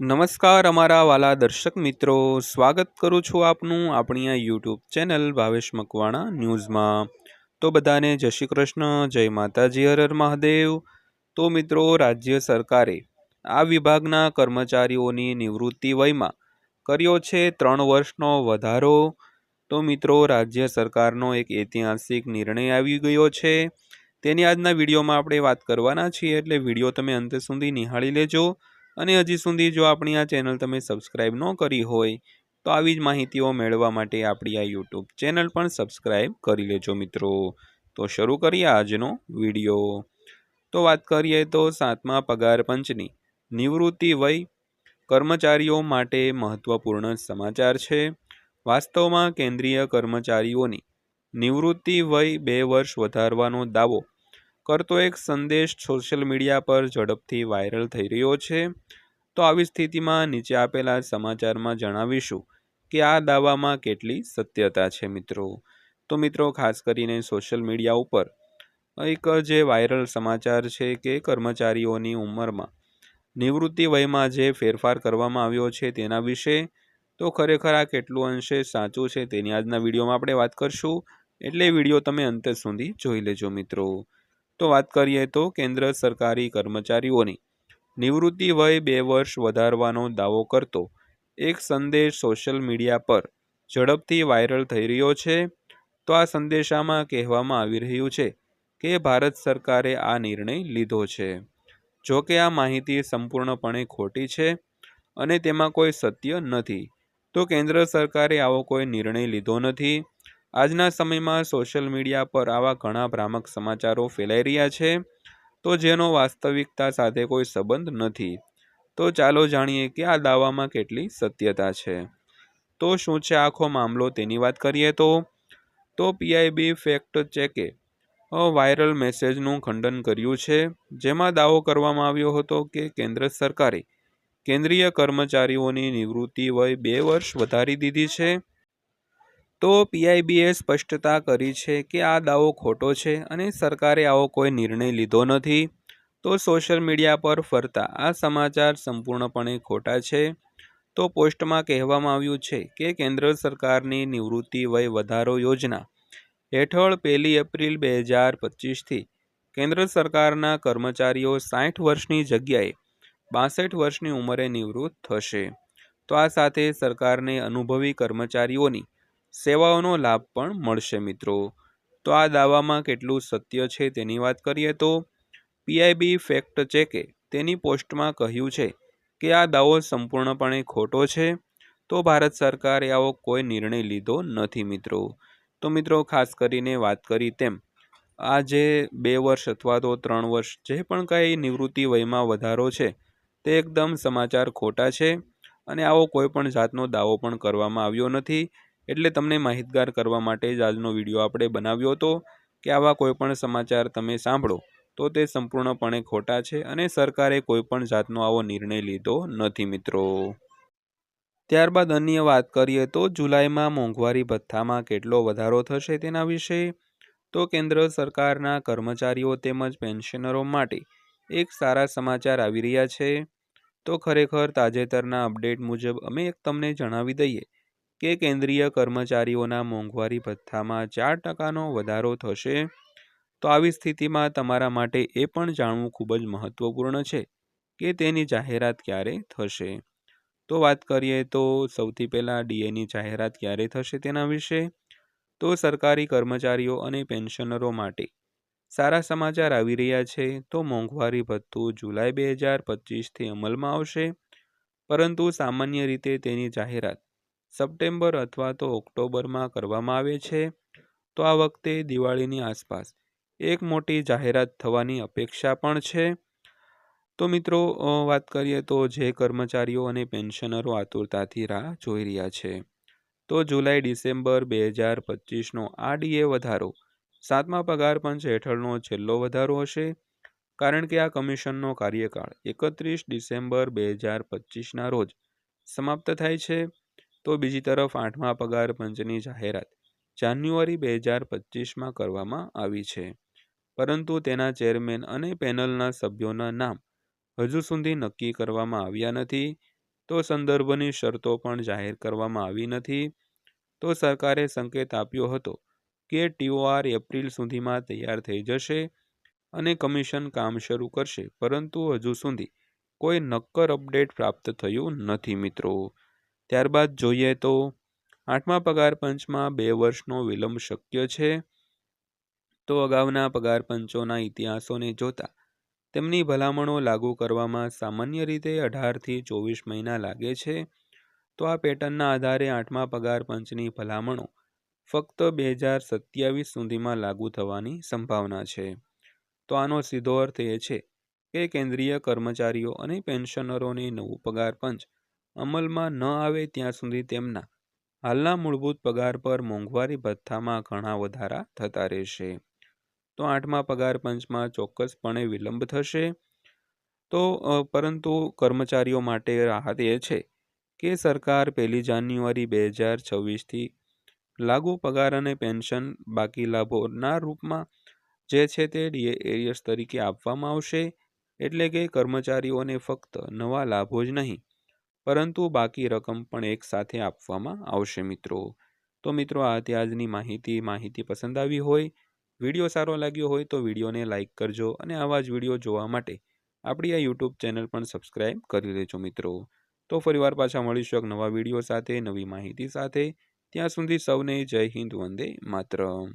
નમસ્કાર અમારા વાલા દર્શક મિત્રો. સ્વાગત કરું છું આપનું આપણી આ યુટ્યુબ ચેનલ ભાવેશ મકવાણા ન્યૂઝમાં. તો બધાને જય શ્રી કૃષ્ણ, જય માતાજી હર મહાદેવ. તો મિત્રો, રાજ્ય સરકારે આ વિભાગના કર્મચારીઓની નિવૃત્તિ વયમાં કર્યો છે ત્રણ વર્ષનો વધારો. તો મિત્રો, રાજ્ય સરકારનો એક ઐતિહાસિક નિર્ણય આવી ગયો છે. તેની આજના વિડીયોમાં આપણે વાત કરવાના છીએ એટલે વીડિયો તમે અંત સુધી નિહાળી લેજો. અને હજી સુધી જો આપણી આ ચેનલ તમે સબસ્ક્રાઈબ ન કરી હોય, તો આવી જ માહિતીઓ મેળવવા માટે આપણી આ યુટ્યુબ ચેનલ પણ સબસ્ક્રાઈબ કરી લેજો મિત્રો. તો શરૂ કરીએ આજનો વીડિયો. તો વાત કરીએ તો સાતમા પગાર પંચની. નિવૃત્તિ વય કર્મચારીઓ માટે મહત્વપૂર્ણ સમાચાર છે. વાસ્તવમાં કેન્દ્રીય કર્મચારીઓની નિવૃત્તિ વય બે વર્ષ વધારવાનો દાવો કરતો એક સંદેશ સોશિયલ મીડિયા પર ઝડપથી વાયરલ થઈ રહ્યો છે. તો આવી સ્થિતિમાં નીચે આપેલા સમાચારમાં જણાવીશું કે આ દાવામાં કેટલી સત્યતા છે મિત્રો. તો મિત્રો, ખાસ કરીને સોશિયલ મીડિયા ઉપર એક જે વાયરલ સમાચાર છે કે કર્મચારીઓની ઉંમરમાં નિવૃત્તિ વયમાં જે ફેરફાર કરવામાં આવ્યો છે તેના વિશે તો ખરેખર આ કેટલું અંશે સાચું છે તેની આજના વિડીયોમાં આપણે વાત કરશું. એટલે વીડિયો તમે અંત સુધી જોઈ લેજો મિત્રો. તો વાત કરીએ તો કેન્દ્ર સરકારી કર્મચારીઓની. નિવૃત્તિ વય બે વર્ષ વધારવાનો દાવો કરતો. એક સંદેશ સોશિયલ મીડિયા પર ઝડપથી વાયરલ થઈ રહ્યો છે. તો આ સંદેશામાં કહેવામાં આવી રહ્યું છે કે ભારત સરકારે આ નિર્ણય લીધો છે. જો કે આ માહિતી સંપૂર્ણપણે ખોટી છે અને તેમાં કોઈ સત્ય નથી. તો કેન્દ્ર સરકારે આવો કોઈ નિર્ણય લીધો નથી. આજના સમયમાં સોશિયલ મીડિયા પર આવા ઘણા ભ્રામક સમાચારો ફેલાઈ રહ્યા છે. તો જેનો વાસ્તવિકતા સાથે કોઈ સંબંધ નથી. તો ચાલો જાણીએ કે આ દાવામાં કેટલી સત્યતા છે. તો શું છે આખો મામલો તેની વાત કરીએ તો? તો પીઆઈબી ફેક્ટ ચેકે વાયરલ મેસેજનું ખંડન કર્યું છે. જેમાં દાવો કરવામાં આવ્યો હતો કે કેન્દ્ર સરકારે કેન્દ્રીય કર્મચારીઓની નિવૃત્તિ વય બે વર્ષ વધારી દીધી છે. તો પીઆઈબીએ સ્પષ્ટતા કરી છે કે આ દાવો ખોટો છે અને સરકારે આવો કોઈ નિર્ણય લીધો નથી. તો સોશિયલ મીડિયા પર ફરતા આ સમાચાર સંપૂર્ણપણે ખોટા છે. તો પોસ્ટમાં કહેવામાં આવ્યું છે કે કેન્દ્ર સરકારની નિવૃત્તિ વય વધારો યોજના હેઠળ પહેલી એપ્રિલ બે હજાર પચીસથી કેન્દ્ર સરકારના કર્મચારીઓ સાઠ વર્ષની જગ્યાએ બાસઠ વર્ષની ઉંમરે નિવૃત્ત થશે. તો આ સાથે સરકારને અનુભવી કર્મચારીઓની સેવાઓનો લાભ પણ મળશે મિત્રો. તો આ દાવામાં કેટલું સત્ય છે તેની વાત કરીએ તો પીઆઈબી ફેક્ટ ચેકે તેની પોસ્ટમાં કહ્યું છે કે આ દાવો સંપૂર્ણપણે ખોટો છે. તો ભારત સરકારે આવો કોઈ નિર્ણય લીધો નથી મિત્રો. તો મિત્રો ખાસ કરીને વાત કરી તેમ આ જે બે વર્ષ અથવા તો ત્રણ વર્ષ જે પણ કાંઈ નિવૃત્તિ વયમાં વધારો છે તે એકદમ સમાચાર ખોટા છે અને આવો કોઈ પણ જાતનો દાવો પણ કરવામાં આવ્યો નથી. એટલે તમને માહિતગાર કરવા માટે જ આજનો વીડિયો આપણે બનાવ્યો હતો. કે આવા કોઈપણ સમાચાર તમે સાંભળો, તો તે સંપૂર્ણપણે ખોટા છે અને સરકારે કોઈપણ જાતનો આવો નિર્ણય લીધો નથી મિત્રો. ત્યારબાદ અન્ય વાત કરીએ તો જુલાઈમાં મોંઘવારી ભથ્થામાં કેટલો વધારો થશે તેના વિશે? તો કેન્દ્ર સરકારના કર્મચારીઓ તેમજ પેન્શનરો માટે એક સારા સમાચાર આવી રહ્યા છે. તો ખરેખર તાજેતરના અપડેટ મુજબ અમે એક તમને જણાવી દઈએ કે કેન્દ્રીય કર્મચારીઓના મોંઘવારી ભથ્થામાં ચાર ટકાનો વધારો થશે? તો આવી સ્થિતિમાં તમારા માટે એ પણ જાણવું ખૂબ જ મહત્વપૂર્ણ છે કે તેની જાહેરાત ક્યારે થશે. તો વાત કરીએ તો સૌથી પહેલાં ડીએની જાહેરાત ક્યારે થશે તેના વિશે? તો સરકારી કર્મચારીઓ અને પેન્શનરો માટે. સારા સમાચાર આવી રહ્યા છે તો મોંઘવારી ભથ્થું જુલાઈ બે હજાર પચીસથી અમલમાં આવશે. પરંતુ સામાન્ય રીતે તેની જાહેરાત સપ્ટેમ્બર અથવા તો ઓક્ટોબરમાં કરવામાં આવે છે. તો આ વખતે દિવાળીની આસપાસ એક મોટી જાહેરાત થવાની અપેક્ષા પણ છે. તો મિત્રો વાત કરીએ તો જે કર્મચારીઓ અને પેન્શનરો આતુરતાથી રાહ જોઈ રહ્યા છે. તો જુલાઈ, ડિસેમ્બર બે હજાર પચીસનો ડીએ વધારો. સાતમા પગાર પંચ હેઠળનો છેલ્લો વધારો હશે. કારણ કે આ કમિશનનો કાર્યકાળ એકત્રીસ ડિસેમ્બર બે હજાર પચીસના રોજ સમાપ્ત થાય છે. તો બીજી તરફ આઠમા પગાર પંચની જાહેરાત જાન્યુઆરી બે હજાર પચીસમાં કરવામાં આવી છે. પરંતુ તેના ચેરમેન અને પેનલના સભ્યોના નામ હજુ સુધી નક્કી કરવામાં આવ્યા નથી. તો સંદર્ભની શરતો પણ જાહેર કરવામાં આવી નથી. તો સરકારે સંકેત આપ્યો હતો કે ટીઓઆર એપ્રિલ સુધીમાં તૈયાર થઈ જશે અને કમિશન કામ શરૂ કરશે, પરંતુ હજુ સુધી કોઈ નક્કર અપડેટ પ્રાપ્ત થયું નથી, મિત્રો. ત્યારબાદ જોઈએ તો આઠમા પગાર પંચમાં બે વર્ષનો વિલંબ શક્ય છે. તો અગાઉના પગાર પંચોના ઇતિહાસોને જોતા તેમની ભલામણો લાગુ કરવામાં સામાન્ય રીતે અઢારથી ચોવીસ મહિના લાગે છે. તો આ પેટર્નના આધારે આઠમા પગાર પંચની ભલામણો ફક્ત બે હજાર સત્યાવીસ સુધીમાં લાગુ થવાની સંભાવના છે. તો આનો સીધો અર્થ એ છે કે કેન્દ્રીય કર્મચારીઓ અને પેન્શનરોને નવું પગાર પંચ અમલમાં ન આવે ત્યાં સુધી તેમના હાલના મૂળભૂત પગાર પર મોંઘવારી ભથ્થામાં ઘણા વધારા થતા રહેશે. તો આઠમા પગાર પંચમાં ચોક્કસપણે વિલંબ થશે. તો પરંતુ કર્મચારીઓ માટે રાહત એ છે કે સરકાર પહેલી જાન્યુઆરી બે હજાર છવ્વીસથી લાગુ પગાર અને પેન્શન બાકી લાભોના રૂપમાં જે છે તે એરિયર્સ તરીકે આપવામાં આવશે. એટલે કે કર્મચારીઓને ફક્ત નવા લાભો જ નહીં પરંતુ બાકી રકમ પણ એક સાથે આપવામાં આવશે મિત્રો. તો મિત્રો, આ હતી આજની માહિતી. માહિતી પસંદ આવી હોય, વીડિયો સારો લાગ્યો હોય તો વિડીયોને લાઇક કરજો અને આવા જ વીડિયો જોવા માટે આપણી આ યુટ્યુબ ચેનલ પણ સબસ્ક્રાઈબ કરી લેજો મિત્રો. તો ફરીવાર પાછા મળીશું એક નવા વીડિયો સાથે, નવી માહિતી સાથે. ત્યાં સુધી સૌને જય હિન્દ, વંદે માતરમ.